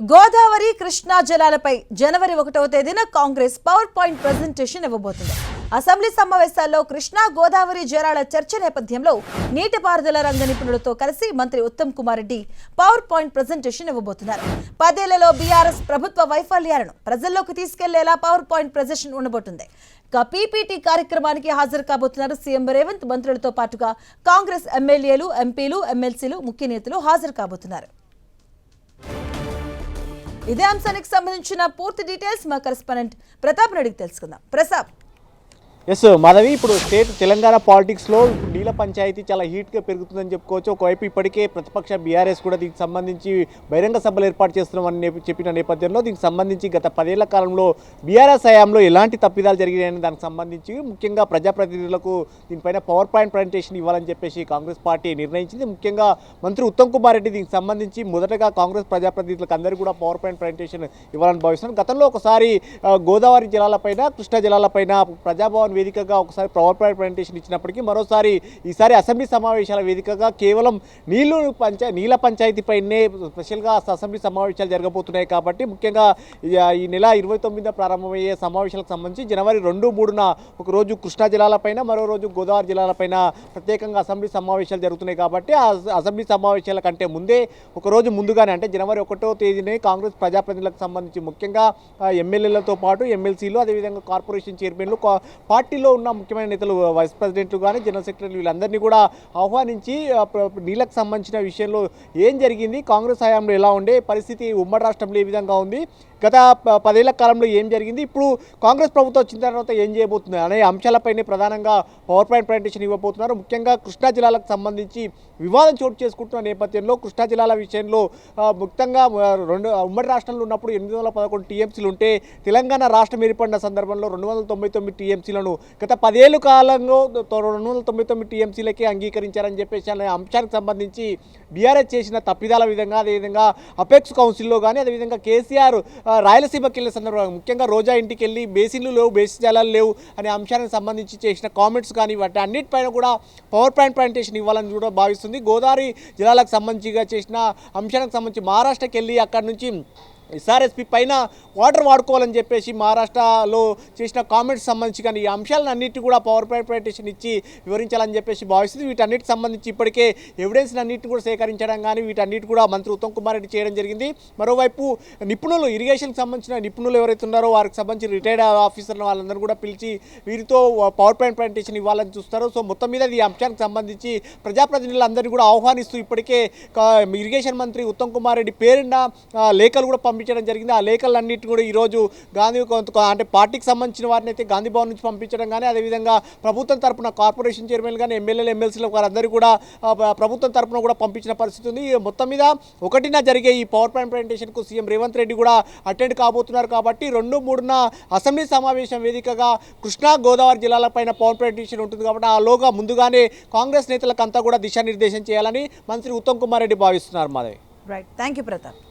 గోదావరి కృష్ణా జలాలపై జనవరి ఒకటవ తేదీన కాంగ్రెస్ పవర్ పాయింట్ ప్రజెంటేషన్ ఇవ్వబోతుంది. అసెంబ్లీ సమావేశాల్లో కృష్ణా గోదావరి జలాల చర్చ నేపథ్యంలో నీటిపారుదల రంగ నిపుణులతో కలిసి మంత్రి Uttam Kumar Reddy power point presentation ఇవ్వబోతున్నారు. పదేళ్ళలో బీఆర్ఎస్ ప్రభుత్వ వైఫల్యాలను ప్రజల్లోకి తీసుకెళ్ళేలా పవర్ పాయింట్ ప్రజెషన్ ఉండబోతుంది. ఇక పీపీటీ కార్యక్రమానికి హాజరు కాబోతున్నారు సీఎం రేవంత్. మంత్రులతో పాటుగా కాంగ్రెస్ ఎమ్మెల్యేలు ఎంపీలు ఎమ్మెల్సీలు ముఖ్య నేతలు హాజరు కాబోతున్నారు. ఇదే అంశానికి సంబంధించిన పూర్తి డీటెయిల్స్ మా కరెస్పాండెంట్ ప్రతాప్ రెడ్డికి తెలుసుకుందాం. ప్రసాద్ ఎస్ మాధవి ఇప్పుడు స్టేట్ తెలంగాణ పాలిటిక్స్లో నీల నీళ్ళ పంచాయతీ చాలా హీట్గా పెరుగుతుందని చెప్పుకోవచ్చు. ఒకవైపు ఇప్పటికే ప్రతిపక్ష బీఆర్ఎస్ కూడా దీనికి సంబంధించి బహిరంగ సభలు ఏర్పాటు చేస్తున్నామని చెప్పిన నేపథ్యంలో దీనికి సంబంధించి గత పదేళ్ళ కాలంలో బీఆర్ఎస్ హయాంలో ఎలాంటి తప్పిదాలు జరిగాయని దానికి సంబంధించి ముఖ్యంగా ప్రజాప్రతినిధులకు దీనిపైన పవర్ పాయింట్ ప్రజెంటేషన్ ఇవ్వాలని చెప్పేసి కాంగ్రెస్ పార్టీ నిర్ణయించింది. ముఖ్యంగా మంత్రి ఉత్తమ్ కుమార్ రెడ్డి దీనికి సంబంధించి మొదటగా కాంగ్రెస్ ప్రజాప్రతినిధులకు అందరికీ కూడా పవర్ పాయింట్ ప్రజెంటేషన్ ఇవ్వాలని భావిస్తున్నారు. గతంలో ఒకసారి గోదావరి జలాలపైన కృష్ణా జలాలపైన ప్రజాభవన్ వేదికగా ఒకసారి పవర్ పాయింట్ ప్రజెంటేషన్ ఇచ్చినప్పటికీ మరోసారి ఈసారి అసెంబ్లీ సమావేశాల వేదికగా కేవలం నీళ్ళు పంచా నీళ్ళ పంచాయతీపైనే స్పెషల్గా అసెంబ్లీ సమావేశాలు జరగబోతున్నాయి కాబట్టి ముఖ్యంగా ఈ- నెల ఇరవై తొమ్మిదిన ప్రారంభమయ్యే సమావేశాలకు సంబంధించి జనవరి రెండు మూడున ఒకరోజు కృష్ణా జిల్లాలపైన మరో రోజు గోదావరి జిల్లాలపైన ప్రత్యేకంగా అసెంబ్లీ సమావేశాలు జరుగుతున్నాయి కాబట్టి ఆ అసెంబ్లీ సమావేశాల కంటే ముందే ఒక రోజు ముందుగానే అంటే జనవరి ఒకటో తేదీనే కాంగ్రెస్ ప్రజాప్రతినిధులకు సంబంధించి ముఖ్యంగా ఎమ్మెల్యేలతో పాటు ఎమ్మెల్సీలు అదేవిధంగా కార్పొరేషన్ చైర్మన్లు పార్టీ పార్టీలో ఉన్న ముఖ్యమైన నేతలు వైస్ ప్రెసిడెంట్లు కానీ జనరల్ సెక్రటరీ వీళ్ళందరినీ కూడా ఆహ్వానించి నీళ్ళకు సంబంధించిన విషయంలో ఏం జరిగింది కాంగ్రెస్ హయాంలో ఎలా ఉండే పరిస్థితి ఉమ్మడి రాష్ట్రంలో ఏ విధంగా ఉంది గత ప- పదేళ్ళ కాలంలో ఏం జరిగింది ఇప్పుడు కాంగ్రెస్ ప్రభుత్వం వచ్చిన తర్వాత ఏం చేయబోతుంది అనే అంశాలపైనే ప్రధానంగా పవర్ పాయింట్ ప్రజెంటేషన్ ఇవ్వబోతున్నారు. ముఖ్యంగా కృష్ణా జిల్లాలకు సంబంధించి వివాదం చోటు చేసుకుంటున్న నేపథ్యంలో కృష్ణా జిల్లాల విషయంలో ముఖ్యంగా రెండు ఉమ్మడి రాష్ట్రంలో ఉన్నప్పుడు ఎనిమిది వందల పదకొండు టీఎంసీలు ఉంటే తెలంగాణ రాష్ట్రం ఏర్పడిన సందర్భంలో రెండు వందల తొంభై తొమ్మిది టీఎంసీలను గత పదేళ్ళు కాలంలో రెండు వందల తొంభై తొమ్మిది టీఎంసీలకే అంగీకరించారని చెప్పేసి అనే అంశానికి సంబంధించి బీఆర్ఎస్ చేసిన తప్పిదాల విధంగా అదేవిధంగా అపెక్స్ కౌన్సిల్లో కానీ అదేవిధంగా కేసీఆర్ రాయలసీమకి వెళ్ళిన సందర్భంగా ముఖ్యంగా రోజా ఇంటికి వెళ్ళి బేసిన్లు లేవు బేసి జలాలు లేవు అనే అంశానికి సంబంధించి చేసిన కామెంట్స్ కానీ వాటి అన్నిటిపైన కూడా పవర్ పాయింట్ ప్రజెంటేషన్ ఇవ్వాలని కూడా భావిస్తుంది. గోదావరి జిల్లాలకు సంబంధించిగా చేసిన అంశానికి సంబంధించి మహారాష్ట్రకి వెళ్ళి అక్కడి నుంచి ఎస్ఆర్ఎస్పి పైన వాటర్ వాడుకోవాలని చెప్పేసి మహారాష్ట్రలో చేసిన కామెంట్స్ సంబంధించి కానీ ఈ అంశాలను అన్నిటి కూడా పవర్ ప్రెజెంటేషన్ ఇచ్చి వివరించాలని చెప్పేసి భావిస్తుంది. వీటన్నిటికి సంబంధించి ఇప్పటికే ఎవిడెన్స్ అన్నిటి కూడా సేకరించడం కానీ వీటన్నిటి కూడా మంత్రి ఉత్తమ్ కుమార్ రెడ్డి చేయడం జరిగింది. మరోవైపు నిపుణులు ఇరిగేషన్కి సంబంధించిన నిపుణులు ఎవరైతే ఉన్నారో వారికి సంబంధించి రిటైర్డ్ ఆఫీసర్ వాళ్ళందరూ కూడా పిలిచి వీరితో పవర్ పాయింట్ ప్రజెంటేషన్ ఇవ్వాలని చూస్తారు. సో మొత్తం మీద ఈ అంశానికి సంబంధించి ప్రజాప్రతినిధులందరినీ కూడా ఆహ్వానిస్తూ ఇప్పటికే ఇరిగేషన్ మంత్రి ఉత్తమ్ కుమార్ రెడ్డి పేరున్న లేఖలు కూడా పంపించడం జరిగింది. ఆ లేఖలన్నింటినీ కూడా ఈరోజు గాంధీ కొంత అంటే పార్టీకి సంబంధించిన వారిని అయితే గాంధీ భవన్ నుంచి పంపించడం కానీ అదేవిధంగా ప్రభుత్వం తరపున కార్పొరేషన్ చైర్మన్ కానీ ఎమ్మెల్యేలు ఎమ్మెల్సీలు వారందరూ కూడా ప్రభుత్వం తరపున కూడా పంపించిన పరిస్థితి ఉంది. ఈ మొత్తం మీద ఒకటిన జరిగే ఈ పవర్ పాయింట్ ప్రజెంటేషన్కు సీఎం రేవంత్ రెడ్డి కూడా అటెండ్ కాబోతున్నారు కాబట్టి రెండు మూడున అసెంబ్లీ సమావేశం వేదికగా కృష్ణా గోదావరి జిల్లాలపైన పవర్ ప్రజెంటేషన్ ఉంటుంది కాబట్టి ఆ లోగా ముందుగానే కాంగ్రెస్ నేతలకంతా కూడా దిశానిర్దేశం చేయాలని మంత్రి ఉత్తమ్ కుమార్ రెడ్డి భావిస్తున్నారు Madhavi right thank you Pratap